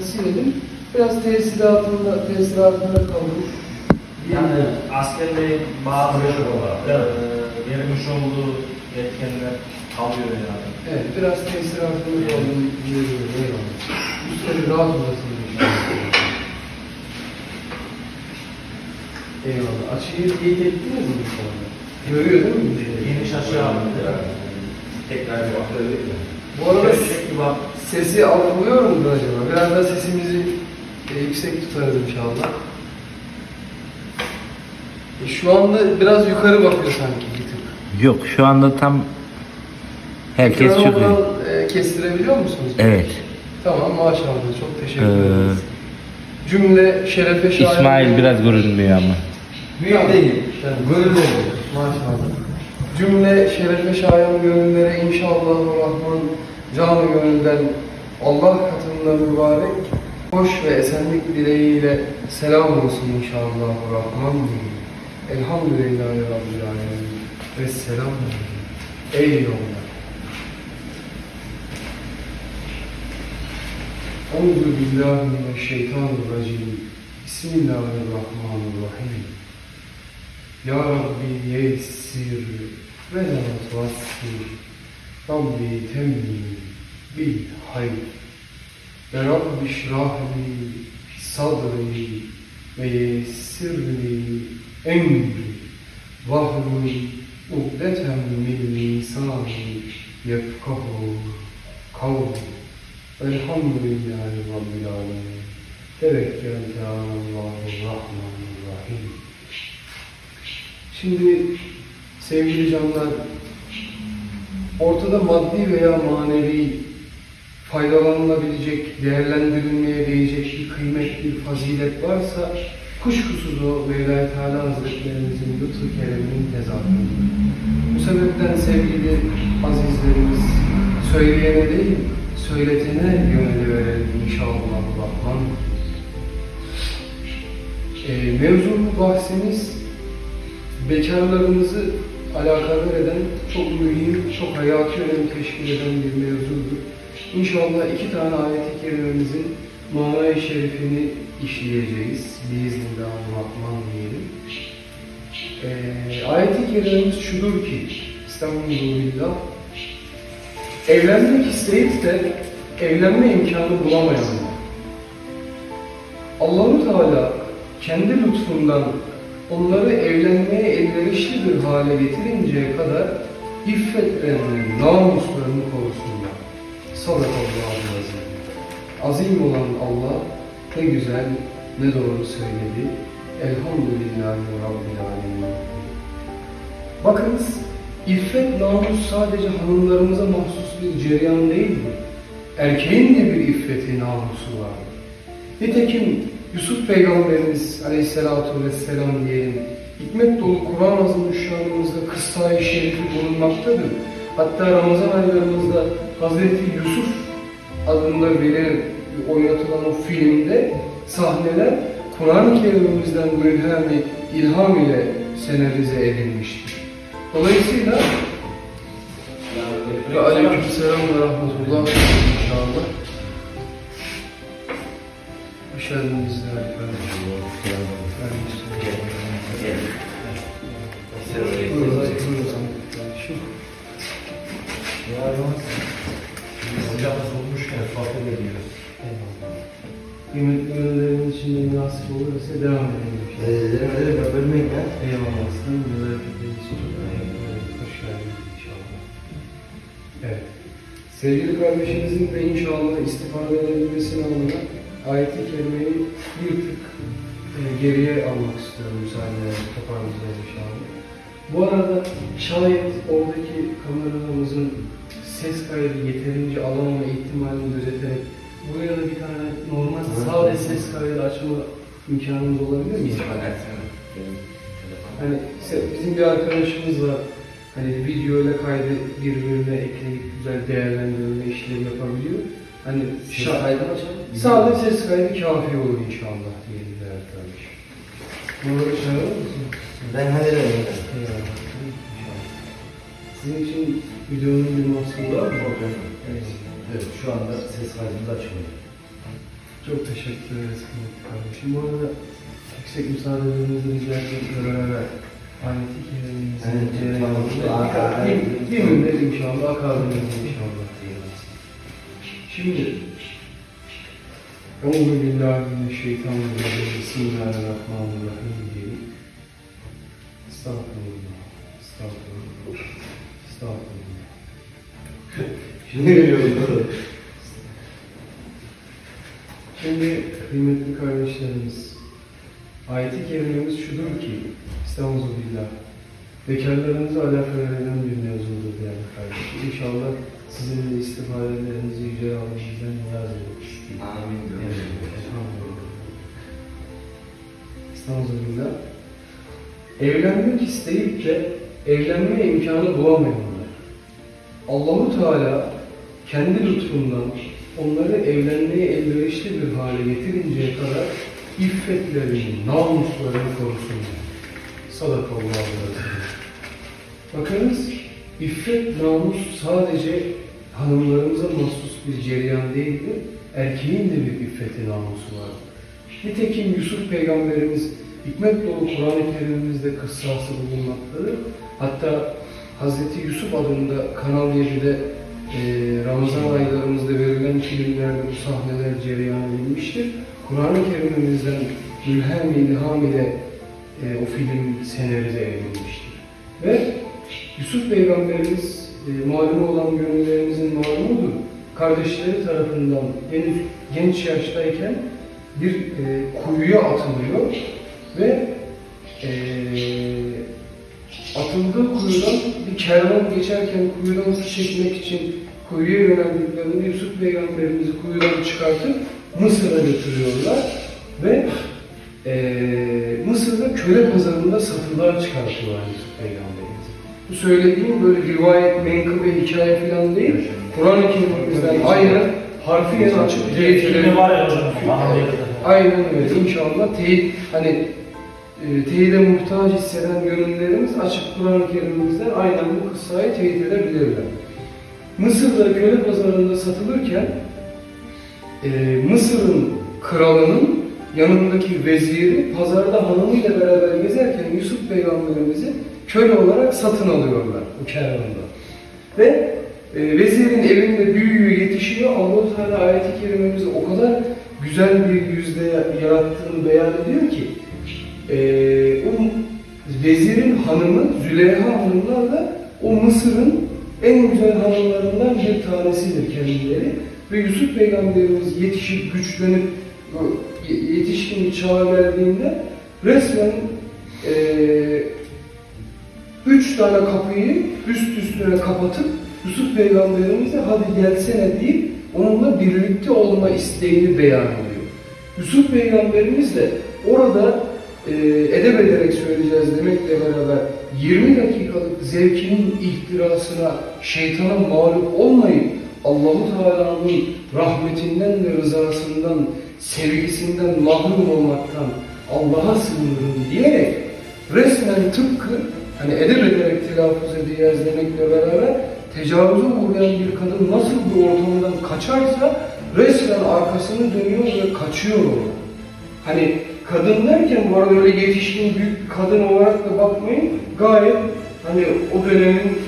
silelim. Biraz tesiratında, tesiratında kalmış. Yani askerliğin bazı Evet. e, vermiş olduğu yetkenler kalıyor yani. Evet, biraz tesiratında kalmış. Eyvallah. Üstelik rahat olasın. Eyvallah. Açıyı iyi ettiniz mi şu anda? Görüyor değil mi? bir? Geniş açı alındı. Tekrar bir miyim? Bu arada Sürekli bak. Sesi algılıyor mudur acaba? Biraz da sesimizi e, yüksek tutarız inşallah. E, şu anda biraz yukarı bakıyor sanki bir tık. Yok şu anda tam herkes Ekranı çıkıyor. oradan, e, kestirebiliyor musunuz? Evet. Tamam maşallah çok teşekkür Ee, ederiz. Cümle şerefe şayan. İsmail biraz görünmüyor ama. Büyük değil. Görünüyor. Maşallah. Cümle şerefe şayan gönüllere inşallah Rahman canı gönülden Allah katında mübarek hoş ve esenlik dileğiyle selam olsun inşallah Rahman Elhamdülillahi Rabbil Alemin ve selam Ey yollar. Euzu billahi mineşşeytanirracim. Bismillahirrahmanirrahim. Ya Rabbi yessir ve la tuassir. Rabbi temmin bil hayr. Ve Rabbi şrahli sadri ve yessirli emri. Vahlul uddeten min lisani yefkahu kavli. Elhamdülillahi Rabbil Alemin. Tevekkeltu Allahu Rahmanir Şimdi sevgili canlar, ortada maddi veya manevi faydalanılabilecek, değerlendirilmeye değecek bir kıymet, bir fazilet varsa kuşkusuz o Mevla-i Teala Hazretlerimizin lütfu kereminin tezahürüdür. Bu sebepten sevgili azizlerimiz söyleyene değil, söyletene gönül verelim inşallah Rahman. E, mevzu bahsimiz bekarlarımızı alakadar eden çok mühim, çok hayati önem teşkil eden bir mevzudur. İnşallah iki tane ayet-i kerimemizin manayı şerifini işleyeceğiz. Biiznillahirrahmanirrahim diyelim. Ee, ayet-i kerimemiz şudur ki, Estağfirullah, evlenmek isteyip de evlenme imkanı bulamayanlar. Allahu Teala kendi lütfundan onları evlenmeye elverişli bir hale getirinceye kadar iffetlerini, namuslarını korusunlar. Sadakallahu azim. Azim olan Allah ne güzel ne doğru söyledi. Elhamdülillahi Rabbil Alemin. Bakınız, iffet namus sadece hanımlarımıza mahsus bir cereyan değil mi? Erkeğin de bir iffeti, namusu var. Nitekim Yusuf Peygamberimiz Aleyhisselatu Vesselam diyelim, hikmet dolu Kur'an Azimüşşanımızda kıssa-i şerifi bulunmaktadır. Hatta Ramazan aylarımızda Hazreti Yusuf adında verilen oynatılan o filmde sahneler Kur'an-ı Kerim'imizden mülhemi ilham ile senarize edilmiştir. Dolayısıyla ve aleykümselam ve rahmetullah inşallah. Geldiniz kardeşim. Hocamız olmuşken sohbet ediyoruz. Kıymetli ürünlerin içinde nasip olursa devam edelim. Öyle öyle bölmeyin ya. Eyvallah. Sen neler yaptığın için çok hoş geldiniz inşallah. Evet. Sevgili kardeşimizin de inşallah istifade edebilmesini adına ayet-i kerimeyi bir tık e, geriye almak istiyorum müsaadenizle toparlayacağız inşallah. Bu arada şayet oradaki kameramızın ses kaydı yeterince alamama ihtimalini gözeterek buraya da bir tane normal sade ses kaydı açma imkanımız olabilir mi? Hani bizim bir arkadaşımız var. Hani video ile kaydı birbirine ekleyip güzel değerlendirme işleri yapabiliyor. Hani şa- kaydı açalım. Sadece ses kaydı kafi olur inşallah diyelim değerli kardeşim. Bunları çağırır mısın? Ben hallederim. Sizin için videonun bir mahsuru var mı? Evet. Evet şu anda ses kaydımız açılıyor. Çok teşekkür ederiz kıymetli kardeşim. Bu arada yüksek müsaadelerinizi rica edip beraber ayeti. Bir, bir müddet inşallah akabinimiz inşallah. Şimdi Euzu billahi mineşşeytanirracim. Bismillahirrahmanirrahim diyelim. Estağfurullah. Estağfurullah. Estağfurullah. Şimdi geliyorum. Şimdi kıymetli kardeşlerimiz, ayet-i kerimemiz şudur ki, Estağfurullah, bekarlarınızı alakadar eden bir mevzudur değerli kardeşim. İnşallah sizin de istifadelerinizi yüce Allah'ımızdan niyaz ederiz. Amin elhamdülillah. Estağfurullah. Evlenmek isteyip de evlenme imkanı bulamayanlar. Allahu Teala kendi lütfundan onları evlenmeye elverişli bir hale getirinceye kadar iffetlerini, namuslarını korusun. Sadakallahu Bakınız, iffet, namus sadece hanımlarımıza mahsus bir cereyan değildir. Erkeğin de bir iffeti, namusu var. Nitekim Yusuf peygamberimiz hikmet dolu Kur'an-ı Kerim'imizde kıssası bulunmaktadır. Hatta Hazreti Yusuf adında Kanal 7'de e, Ramazan aylarımızda verilen filmlerde bu sahneler cereyan edilmiştir. Kur'an-ı Kerim'imizden ilham ilham ile e, o film senarize edilmiştir. Ve Yusuf peygamberimiz e, malum olan gönüllerimizin malumudur. Kardeşleri tarafından henüz genç yaştayken bir e, kuyuya atılıyor ve e, atıldığı kuyudan bir kervan geçerken kuyudan su çekmek için kuyuya yöneldiklerinde Yusuf peygamberimizi kuyudan çıkartıp Mısır'a götürüyorlar ve e, Mısır'da köle pazarında satılığa çıkartıyorlar Yusuf peygamberimizi. Bu söylediğim böyle rivayet, menkıbe, hikaye falan değil. Kur'an-ı Kerim'imizden aynen harfiyen açıp teyit Filmi var ya hocam. Aynen öyle. İnşallah teyit, hani e, teyide muhtaç hisseden gönüllerimiz açık Kur'an-ı Kerim'imizden aynen bu kıssayı teyit edebilirler. Mısır'da köle pazarında satılırken e, Mısır'ın kralının yanındaki veziri pazarda hanımıyla beraber gezerken Yusuf peygamberimizi köle olarak satın alıyorlar bu kervanda. Ve e, vezirin evinde büyüyor, yetişiyor. Allah-u Teala ayeti kerimemizi o kadar güzel bir yüzde yarattığını beyan ediyor ki e, o vezirin hanımı Züleyha hanımlarla o Mısır'ın en güzel hanımlarından bir tanesidir kendileri. Ve Yusuf peygamberimiz yetişip güçlenip yetişkin çağa geldiğinde resmen e, üç tane kapıyı üst üstüne kapatıp Yusuf peygamberimize hadi gelsene deyip onunla birlikte olma isteğini beyan ediyor. Yusuf peygamberimiz de orada e, edep ederek söyleyeceğiz demekle beraber 20 dakikalık zevkinin ihtirasına şeytana mağlup olmayıp Allahu Teala'nın rahmetinden ve rızasından, sevgisinden mahrum olmaktan Allah'a sığınırım diyerek resmen tıpkı hani edep ederek telaffuz edeceğiz demekle beraber tecavüze uğrayan bir kadın nasıl bir ortamdan kaçarsa resmen arkasını dönüyor ve kaçıyor orada. Hani kadın derken bu arada öyle yetişkin büyük bir kadın olarak da bakmayın. Gayet hani o dönemin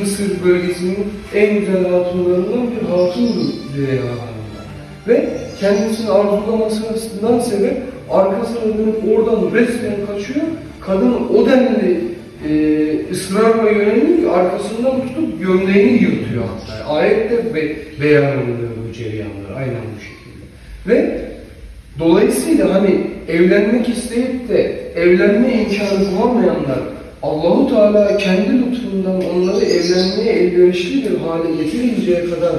Mısır bölgesinin en güzel hatunlarından bir hatundu Züleyha Hanım'da. Ve kendisini arzulamasından sebep arkasına dönüp oradan resmen kaçıyor. Kadın o denli e, ısrarla yöneliyor ki arkasından tutup gömleğini yırtıyor hatta. Ayette be, beyan oluyor bu cereyanlar aynen bu şekilde. Ve Dolayısıyla hani evlenmek isteyip de evlenme imkanı bulamayanlar Allahu Teala kendi lütfundan onları evlenmeye elverişli bir hale getirinceye kadar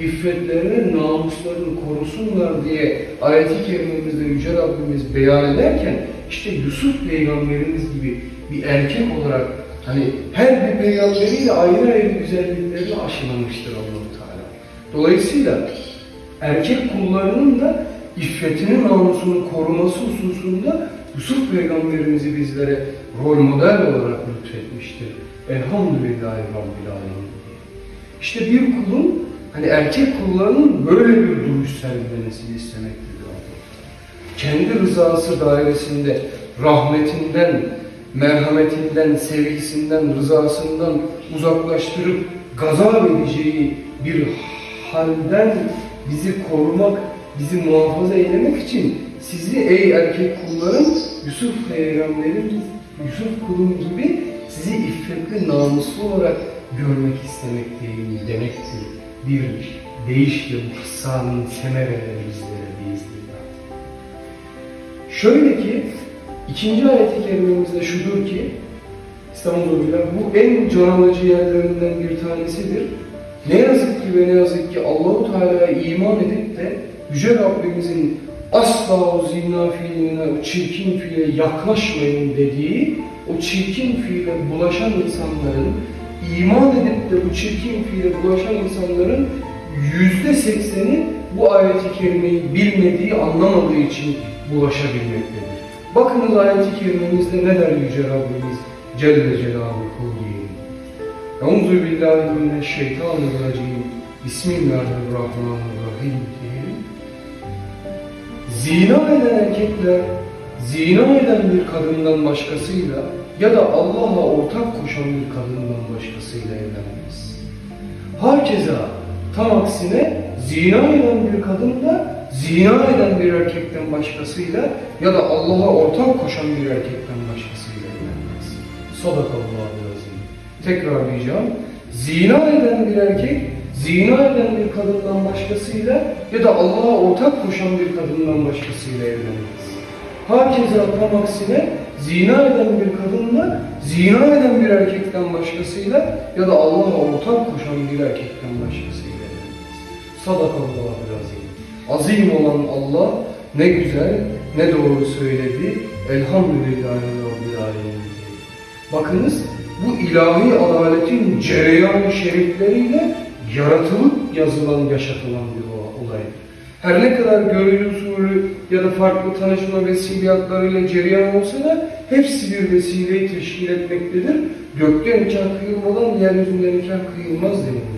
iffetlerini, namuslarını korusunlar diye ayet-i kerimemizde Yüce Rabbimiz beyan ederken işte Yusuf peygamberimiz gibi bir erkek olarak hani her bir peygamberiyle ayrı ayrı güzelliklerini aşılamıştır Allahu Teala. Dolayısıyla erkek kullarının da iffetini, namusunu koruması hususunda Yusuf peygamberimizi bizlere rol model olarak lütfetmiştir. Elhamdülillahi Rabbil Alemin. İşte bir kulun, hani erkek kullarının böyle bir duruş sergilemesini istemektedir. kendi rızası dairesinde rahmetinden, merhametinden, sevgisinden, rızasından uzaklaştırıp gazap edeceği bir halden bizi korumak, bizi muhafaza eylemek için sizi ey erkek kullarım Yusuf peygamberin Yusuf kulum gibi sizi iffetli namuslu olarak görmek istemekteyim demektir. Bir değişti bu kıssanın semereleri bizlere biiznillah. Şöyle ki ikinci ayet-i kerimemizde şudur ki İstanbul'da bu en can alıcı yerlerinden bir tanesidir. Ne yazık ki ve ne yazık ki Allahu Teala'ya iman edip de Yüce Rabbimizin asla o zina fiiline, o çirkin fiile yaklaşmayın dediği o çirkin fiile bulaşan insanların iman edip de bu çirkin fiile bulaşan insanların yüzde sekseni bu ayeti kerimeyi bilmediği, anlamadığı için bulaşabilmektedir. Bakınız ayeti kerimemizde ne der Yüce Rabbimiz Celle Celaluhu diye. Euzu billahi mineşşeytanirracim. Bismillahirrahmanirrahim diyelim. Zina eden erkekler, zina eden bir kadından başkasıyla ya da Allah'a ortak koşan bir kadından başkasıyla evlenmez. Hakeza tam aksine zina eden bir kadın da zina eden bir erkekten başkasıyla ya da Allah'a ortak koşan bir erkekten başkasıyla evlenmez. Sadakallahu azim. Tekrarlayacağım. Zina eden bir erkek, zina eden bir kadından başkasıyla ya da Allah'a ortak koşan bir kadından başkasıyla evlenmez. Hakeza tam aksine zina eden bir kadınla zina eden bir erkekten başkasıyla ya da Allah'a ortak koşan bir erkekten başkasıyla evlenmez. Sadakallahu azim. Olan Allah ne güzel ne doğru söyledi. Elhamdülillahi Rabbil Alemin. Bakınız bu ilahi adaletin cereyan şeritleriyle yaratılıp yazılan, yaşatılan bir olay. Her ne kadar görücü usulü ya da farklı tanışma vesiliyatlarıyla cereyan olsa da hepsi bir vesileyi teşkil etmektedir. Gökten nikah kıyılmadan yeryüzünden nikah kıyılmaz denilmiştir.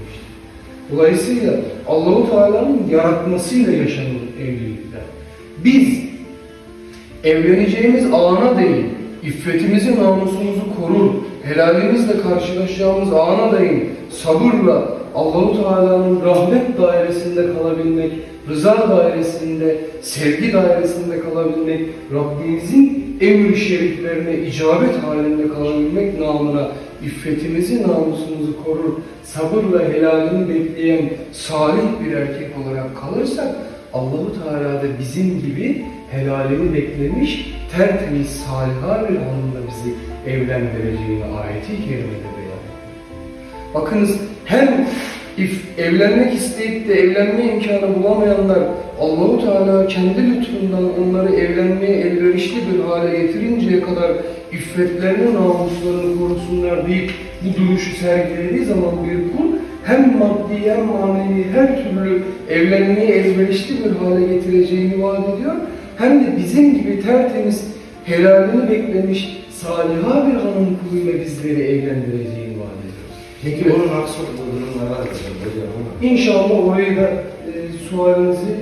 Dolayısıyla Allahu Teala'nın yaratmasıyla yaşanan evlilikler. Biz evleneceğimiz ana değil, iffetimizi, namusumuzu korur, helalimizle karşılaşacağımız ana değil, sabırla Allahu Teala'nın rahmet dairesinde kalabilmek, rıza dairesinde, sevgi dairesinde kalabilmek, Rabbimizin emri şeriflerine icabet halinde kalabilmek namına iffetimizi, namusumuzu korur, sabırla helalini bekleyen salih bir erkek olarak kalırsak Allahu Teala da bizim gibi helalini beklemiş tertemiz saliha bir hanımla bizi evlendireceğini ayeti kerimede beyan Bakınız hem if, evlenmek isteyip de evlenme imkanı bulamayanlar Allahu Teala kendi lütfundan onları evlenmeye elverişli bir hale getirinceye kadar iffetlerini, namuslarını korusunlar deyip bu duruşu sergilediği zaman bir kul hem maddi hem manevi her türlü evlenmeye elverişli bir hale getireceğini vaat ediyor. Hem de bizim gibi tertemiz helalini beklemiş saliha bir hanım kuluyla bizleri ediyor. Peki bunun aksi durumlar var mı hocam ama? İnşallah orayı da e, sualinizi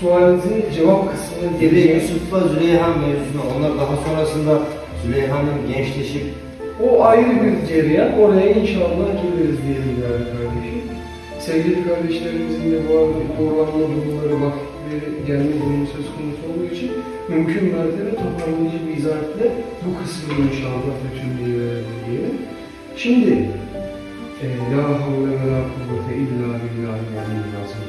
sualinizin cevap kısmına Bir de geleceğim. Yusuf'la Züleyha mevzusuna, onlar daha sonrasında Züleyha'nın gençleşip O ayrı bir cereyan. Oraya inşallah geliriz diyelim değerli kardeşim. Sevgili kardeşlerimizin de bu arada doğrulanma durumları vakitleri gelme durumu söz konusu olduğu için mümkün mertebe toparlayıcı bir izahatle bu kısmını inşallah bütünlüğü verelim diyelim. Şimdi La havle ve la kuvvete illa billahi aliyyil azim.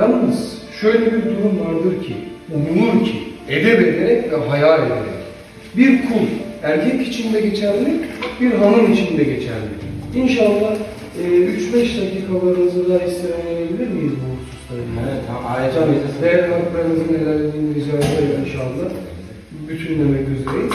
Yalnız şöyle bir durum vardır ki, umulur ki, edep ederek ve hayal ederek. Bir kul, erkek için de geçerli, bir hanım için de geçerli. İnşallah e, 3-5 dakikalarınızı da istirham edebilir miyiz bu hususlarda? Evet, mevzusu. değerli haklarınızın helalliğini rica ederim inşallah. Bütünlemek üzereyiz.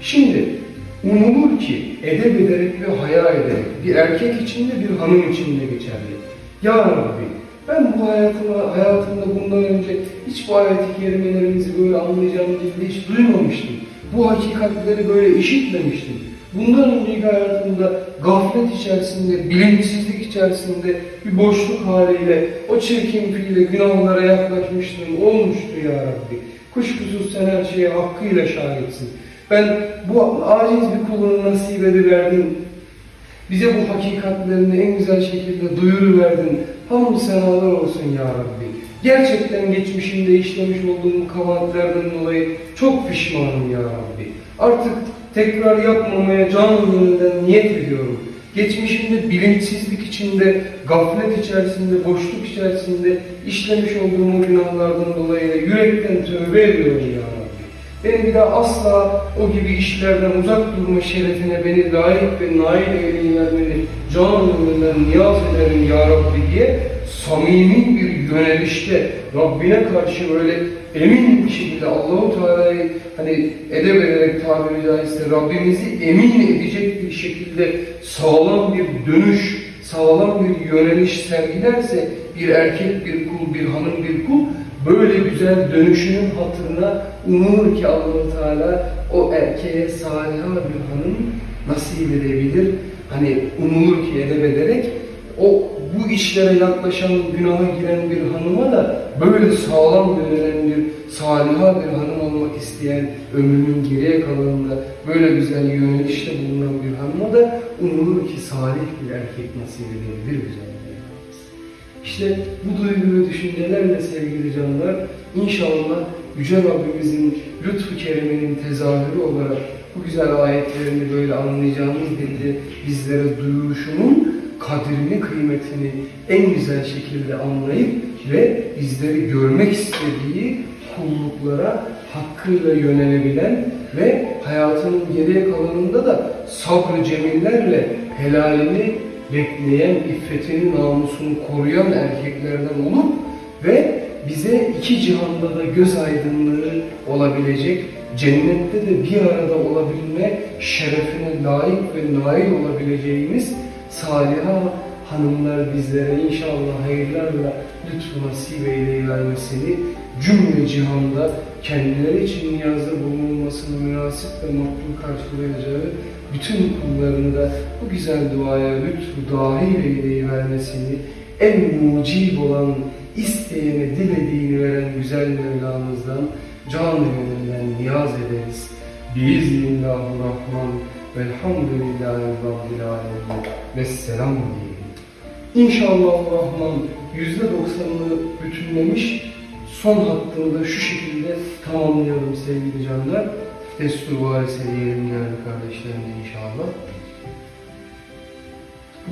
Şimdi, umulur ki edep ederek ve hayal ederek bir erkek için de bir hanım için de geçerli. Ya Rabbi, ben bu hayatıma, hayatımda bundan önce hiç bu ayet-i kerimelerimizi böyle anlayacağım diye hiç duymamıştım. Bu hakikatleri böyle işitmemiştim. Bundan önceki hayatımda gaflet içerisinde, bilinçsizlik içerisinde bir boşluk haliyle o çirkin fiile, günahlara yaklaşmıştım, olmuştu ya Rabbi. Kuşkusuz sen her şeye hakkıyla şahitsin. Ben bu aciz bir kulunu nasip ediverdin. Bize bu hakikatlerini en güzel şekilde duyuruverdin. Hamdü senalar olsun ya Rabbi. Gerçekten geçmişimde işlemiş olduğum kabahatlerden dolayı çok pişmanım ya Rabbi. Artık tekrar yapmamaya can gönülden niyet ediyorum. Geçmişimde bilinçsizlik içinde, gaflet içerisinde, boşluk içerisinde işlemiş olduğum o günahlardan dolayı yürekten tövbe ediyorum ya. Beni bir daha asla o gibi işlerden uzak durma şerefine beni layık ve nail eyleyivermeni can gönülden niyaz ederim ya Rabbi diye samimi bir yönelişte Rabbine karşı böyle emin bir şekilde Allahu Teala'yı hani edep ederek tabiri caizse Rabbimizi emin edecek bir şekilde sağlam bir dönüş, sağlam bir yöneliş sergilerse bir erkek bir kul, bir hanım bir kul böyle güzel dönüşünün hatırına umur ki allah Teala o erkeğe saliha bir hanım nasip edebilir. Hani umulur ki edep ederek o bu işlere yaklaşan, günaha giren bir hanıma da böyle sağlam dönülen bir saliha bir hanım olmak isteyen ömrünün geriye kalanında böyle güzel yönelişte bulunan bir hanıma da umulur ki salih bir erkek nasip edebilir güzel. İşte bu duygu ve düşüncelerle sevgili canlar inşallah Yüce Rabbimizin lütfu keriminin tezahürü olarak bu güzel ayetlerini böyle anlayacağımız dilde bizlere duyuruşunun kadrini, kıymetini en güzel şekilde anlayıp ve bizleri görmek istediği kulluklara hakkıyla yönelebilen ve hayatının geriye kalanında da sabrı cemillerle helalini bekleyen, iffetini, namusunu koruyan erkeklerden olup ve bize iki cihanda da göz aydınlığı olabilecek, cennette de bir arada olabilme şerefine layık ve nail olabileceğimiz saliha hanımlar bizlere inşallah hayırlarla lütfu nasip eyleyivermesini cümle cihanda kendileri için niyazda bulunulmasını münasip ve makbul karşılayacağı bütün kullarını da bu güzel duaya lütfu dahil eyleyivermesini en mucib olan isteyene dilediğini veren güzel Mevlamızdan can gönülden niyaz ederiz. Biiznillahirrahman velhamdülillahi rabbil alemin. Vesselam diyelim. İnşallah Rahman yüzde doksanını bütünlemiş son hattını da şu şekilde tamamlayalım sevgili canlar. Destur varisi diyelim değerli kardeşlerim inşallah.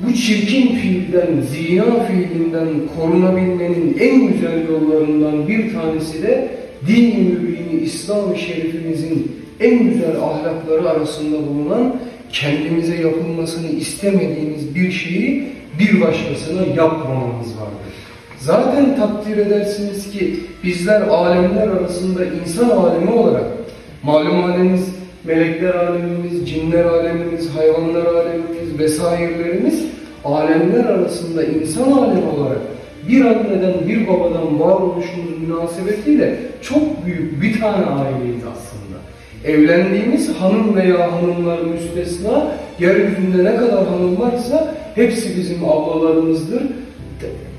Bu çirkin fiilden, zina fiilinden korunabilmenin en güzel yollarından bir tanesi de din-i mübini İslam-ı Şerifimizin en güzel ahlakları arasında bulunan kendimize yapılmasını istemediğimiz bir şeyi bir başkasına yapmamamız vardır. Zaten takdir edersiniz ki bizler alemler arasında insan alemi olarak malum alemiz, melekler alemimiz, cinler alemimiz, hayvanlar alemimiz vesairlerimiz alemler arasında insan alemi olarak bir anneden bir babadan var oluşumuz münasebetiyle çok büyük bir tane aileyiz aslında. Evlendiğimiz hanım veya hanımlar müstesna, yeryüzünde ne kadar hanım varsa hepsi bizim ablalarımızdır,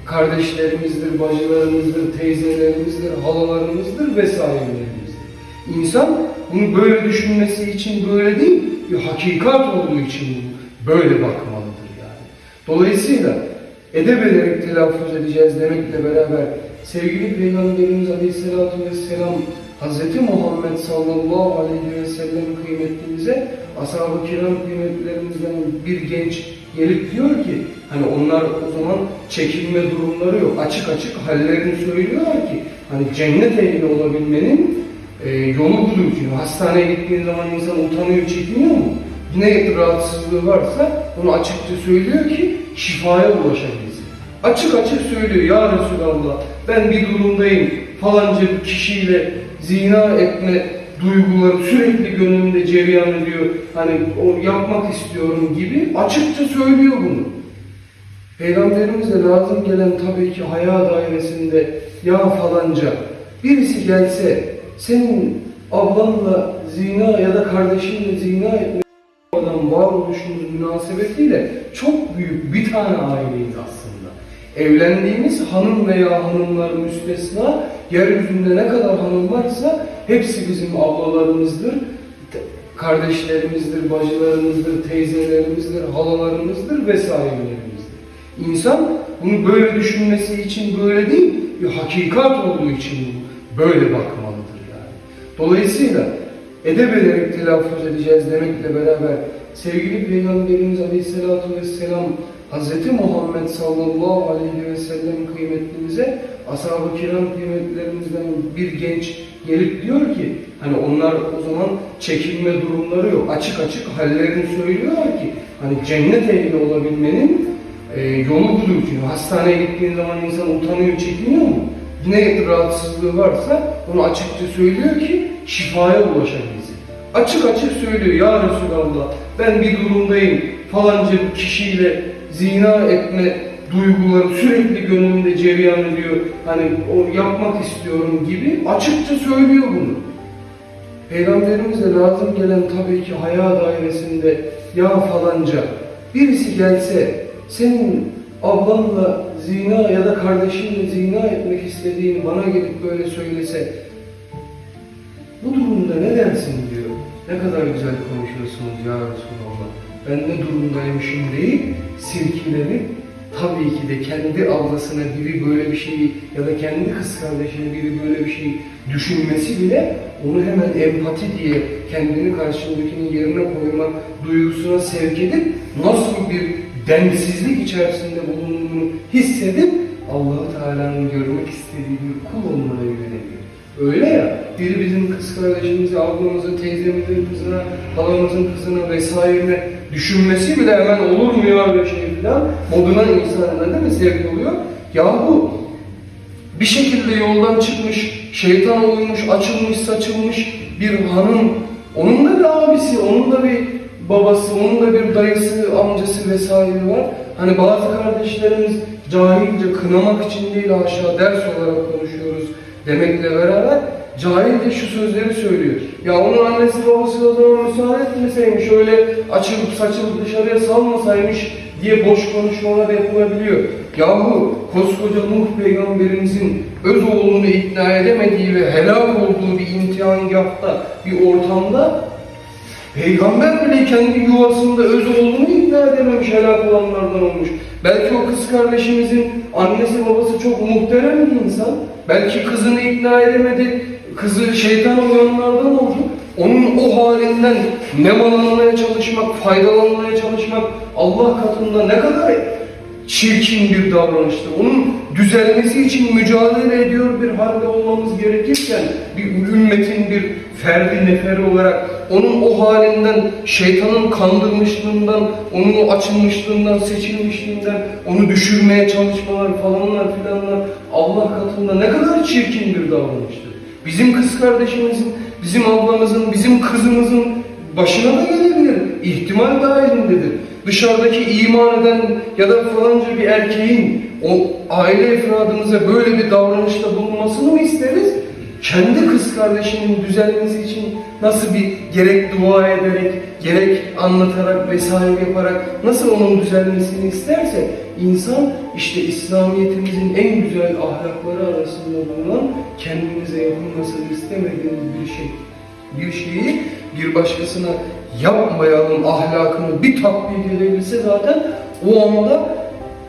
kardeşlerimizdir, bacılarımızdır, teyzelerimizdir, halalarımızdır vesairelerimizdir. İnsan bunu böyle düşünmesi için böyle değil, bir hakikat olduğu için böyle bakmalıdır yani. Dolayısıyla edep ederek telaffuz edeceğiz demekle beraber sevgili Peygamberimiz Aleyhisselatü Vesselam Hz. Muhammed sallallahu aleyhi ve sellem kıymetlimize ashab-ı kiram kıymetlerimizden bir genç gelip diyor ki hani onlar o zaman çekinme durumları yok. Açık açık hallerini söylüyorlar ki hani cennet ehli olabilmenin e, yolu budur. Çünkü hastaneye gittiğin zaman insan utanıyor, çekiniyor mu? Ne rahatsızlığı varsa onu açıkça söylüyor ki şifaya ulaşabilsin. Açık açık söylüyor ya Resulallah ben bir durumdayım falanca bir kişiyle zina etme duyguları sürekli gönlümde cereyan ediyor. Hani o yapmak istiyorum gibi açıkça söylüyor bunu. Peygamberimize lazım gelen tabii ki haya dairesinde ya falanca birisi gelse senin ablanla zina ya da kardeşinle zina etme adam varoluşumuz münasebetiyle çok büyük bir tane aileyiz aslında. Evlendiğimiz hanım veya hanımlar müstesna, yeryüzünde ne kadar hanım varsa hepsi bizim ablalarımızdır, kardeşlerimizdir, bacılarımızdır, teyzelerimizdir, halalarımızdır vesairelerimizdir. İnsan bunu böyle düşünmesi için böyle değil, bir hakikat olduğu için böyle bakmalıdır yani. Dolayısıyla edep ederek telaffuz edeceğiz demekle beraber sevgili Peygamberimiz Aleyhisselatü Vesselam Hz. Muhammed sallallahu aleyhi ve sellem kıymetlimize ashab-ı kiram kıymetlerimizden bir genç gelip diyor ki hani onlar o zaman çekinme durumları yok. Açık açık hallerini söylüyorlar ki hani cennet ehli olabilmenin e, yolu budur. Çünkü hastaneye gittiğin zaman insan utanıyor, çekiniyor mu? Ne rahatsızlığı varsa onu açıkça söylüyor ki şifaya ulaşabilsin. Açık açık söylüyor ya Resulallah ben bir durumdayım falanca kişiyle zina etme duyguları sürekli gönlümde cereyan ediyor. Hani o yapmak istiyorum gibi açıkça söylüyor bunu. Peygamberimize lazım gelen tabii ki haya dairesinde ya falanca birisi gelse senin ablanla zina ya da kardeşinle zina etmek istediğini bana gelip böyle söylese bu durumda ne dersin diyor. Ne kadar güzel konuşuyorsunuz ya Resulallah. Ben ne durumdaymışım değil, silkilenip tabii ki de kendi ablasına biri böyle bir şeyi ya da kendi kız kardeşine biri böyle bir şeyi düşünmesi bile onu hemen empati diye kendini karşındakinin yerine koyma duygusuna sevk edip nasıl bir densizlik içerisinde bulunduğunu hissedip allah Teala'nın görmek istediği bir kul olmaya yöneliyor. Öyle ya, biri bizim kız kardeşimizi, ablamızı, teyzemizin kızına, halamızın kızına vesaire düşünmesi bile hemen olur mu ya öyle şey filan moduna insanlar değil mi sevk oluyor? Yahu bir şekilde yoldan çıkmış, şeytan uymuş, açılmış, saçılmış bir hanım, onun da bir abisi, onun da bir babası, onun da bir dayısı, amcası vesaire var. Hani bazı kardeşlerimiz cahilce kınamak için değil aşağı ders olarak konuşuyoruz demekle beraber cahilce şu sözleri söylüyor. Ya onun annesi babası o zaman müsaade etmeseymiş, öyle açılıp saçılıp dışarıya salmasaymış diye boş konuşmalar yapılabiliyor. Yahu koskoca Nuh peygamberimizin öz oğlunu ikna edemediği ve helak olduğu bir imtihangahta, bir ortamda Peygamber bile kendi yuvasında öz oğlunu ikna edememiş, helak olanlardan olmuş. Belki o kız kardeşimizin annesi babası çok muhterem bir insan. Belki kızını ikna edemedi, kızı şeytan olanlardan oldu. Onun o halinden nemalanmaya çalışmak, faydalanmaya çalışmak Allah katında ne kadar çirkin bir davranıştır. Onun düzelmesi için mücadele ediyor bir halde olmamız gerekirken bir ümmetin bir ferdi neferi olarak onun o halinden, şeytanın kandırmışlığından, onun o açılmışlığından, seçilmişliğinden onu düşürmeye çalışmalar falanlar filanlar Allah katında ne kadar çirkin bir davranıştır. Bizim kız kardeşimizin, bizim ablamızın, bizim kızımızın başına da gelebilir. İhtimal dahilindedir. Dışarıdaki iman eden ya da falanca bir erkeğin o aile efradımıza böyle bir davranışta bulunmasını mı isteriz? Kendi kız kardeşinin düzelmesi için nasıl bir gerek dua ederek, gerek anlatarak vesaire yaparak nasıl onun düzelmesini isterse insan işte İslamiyet'imizin en güzel ahlakları arasında bulunan kendimize yapılmasını istemediğimiz bir şey bir şeyi bir başkasına yapmayalım ahlakını bir tatbik edebilse zaten o anda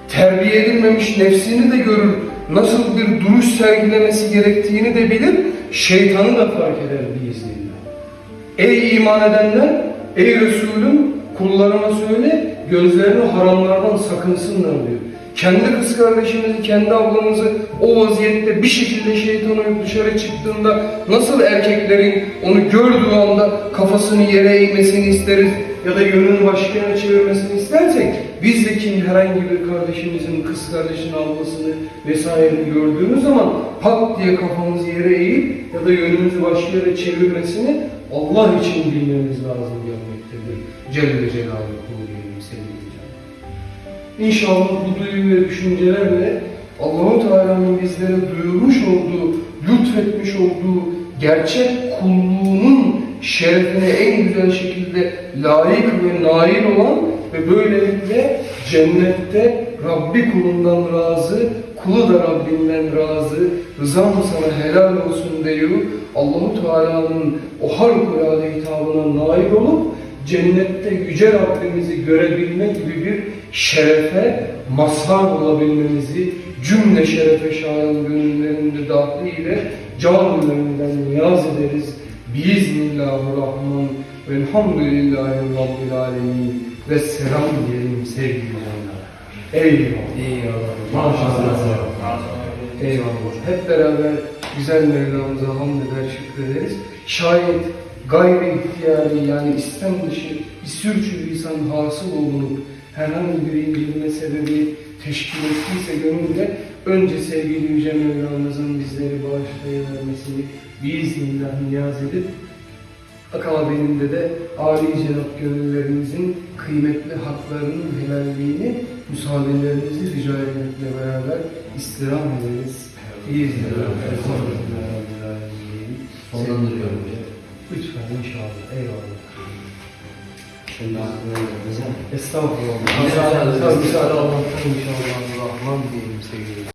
terbiye edilmemiş nefsini de görür. Nasıl bir duruş sergilemesi gerektiğini de bilir. Şeytanı da fark eder biiznillah. Ey iman edenler, ey Resulüm kullarına söyle gözlerini haramlardan sakınsınlar diyor. Kendi kız kardeşimizi, kendi ablamızı o vaziyette bir şekilde şeytan dışarı çıktığında nasıl erkeklerin onu gördüğü anda kafasını yere eğmesini isteriz ya da yönünü başka yere çevirmesini istersek biz de kim herhangi bir kardeşimizin, kız kardeşinin ablasını vesaire gördüğümüz zaman pat diye kafamızı yere eğip ya da yönümüzü başka yere çevirmesini Allah için bilmemiz lazım gelmektedir. Celle Celaluhu diyelim sevgili. İnşallah bu duygu ve düşüncelerle Allahu Teala'nın bizlere duyurmuş olduğu, lütfetmiş olduğu gerçek kulluğunun şerefine en güzel şekilde layık ve nail olan ve böylelikle cennette Rabbi kulundan razı, Kulu da Rabbinden razı, rızam sana helal olsun diyor. Allahu Teala'nın o harikulade hitabına nail olup cennette yüce Rabbimizi görebilme gibi bir şerefe mazhar olabilmemizi cümle şerefe şayan gönüllerinde dahiliyle camilerimden niyaz ederiz. Biiznillahirrahman ve elhamdülillahi Rabbil alemin ve selam diyelim sevgili canlar. Eyvallah. Eyvallah. Maşallah. Eyvallah. Hep beraber güzel Mevlamıza hamd eder, şükrederiz. Şayet gayri ihtiyari yani istem dışı bir sürçülisan hasıl olunup herhangi bir incinme sebebi teşkil ettiyse gönülde önce sevgili Yüce Mevlamızın bizleri bağışlayıvermesini biiznillah niyaz edip Akabe'nin de âli cenap gönüllerimizin kıymetli haklarının helalliğini müsaadelerinizi rica etmekle beraber istirham ederiz. Biiznillah. Sonlandırıyorum. Lütfen inşallah. Eyvallah. Şimdi aklına gelmez ama. Estağfurullah. Tabii müsaade Allah'tan inşallah. Rahman diyelim sevgili.